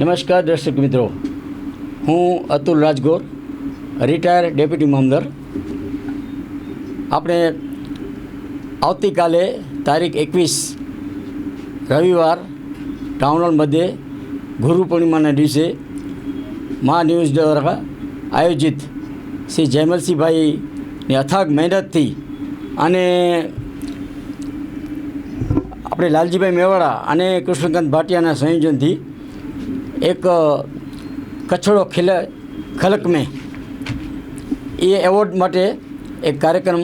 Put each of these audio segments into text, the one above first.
નમસ્કાર દર્શક મિત્રો. હું અતુલ રાજગોર રિટાયર ડેપ્યુટી મામદાર આપણે આવતીકાલે તારીખ એકવીસ રવિવાર ટાઉન હોલ મધ્યે ગુરુ પૂર્ણિમાના દિવસે મા ન્યૂઝ દ્વારા આયોજિત શ્રી જયમલસિંહભાઈની અથાગ મહેનતથી અને આપણે લાલજીભાઈ મેવાડા અને કૃષ્ણકાંત ભાટિયાના સંયોજનથી એક કચ્છડો ખિલ, ખલક મેં. એ એવોર્ડ માટે એક કાર્યક્રમ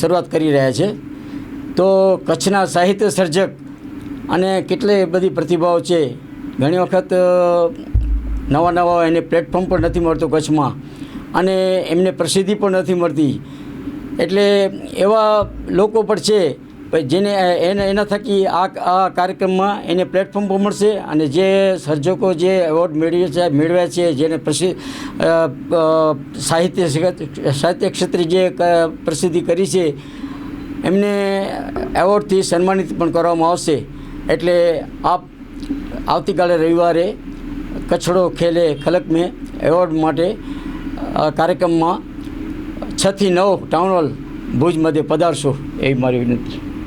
શરૂઆત કરી રહ્યા છે. તો કચ્છના સાહિત્ય સર્જક અને કેટલી બધી પ્રતિભાઓ છે. ઘણી વખત નવા નવા એને પ્લેટફોર્મ પણ નથી મળતું કચ્છમાં અને એમને પ્રસિદ્ધિ પણ નથી મળતી. એટલે એવા લોકો પણ છે જેને એને એના થકી આ આ કાર્યક્રમમાં એને પ્લેટફોર્મ પણ મળશે અને જે સર્જકો જે એવોર્ડ મેળવે છે, મેળવ્યા છે, જેને પ્રસિદ્ધ સાહિત્ય સાહિત્ય ક્ષેત્રે જે પ્રસિદ્ધિ કરી છે, એમને એવોર્ડથી સન્માનિત પણ કરવામાં આવશે. એટલે આપ આવતીકાલે રવિવારે કચ્છડો ખેલે ખલક મેં એવોર્ડ માટે કાર્યક્રમમાં છથી નવ ટાઉન હોલ ભુજ મધ્યે પધારશો, એવી મારી વિનંતી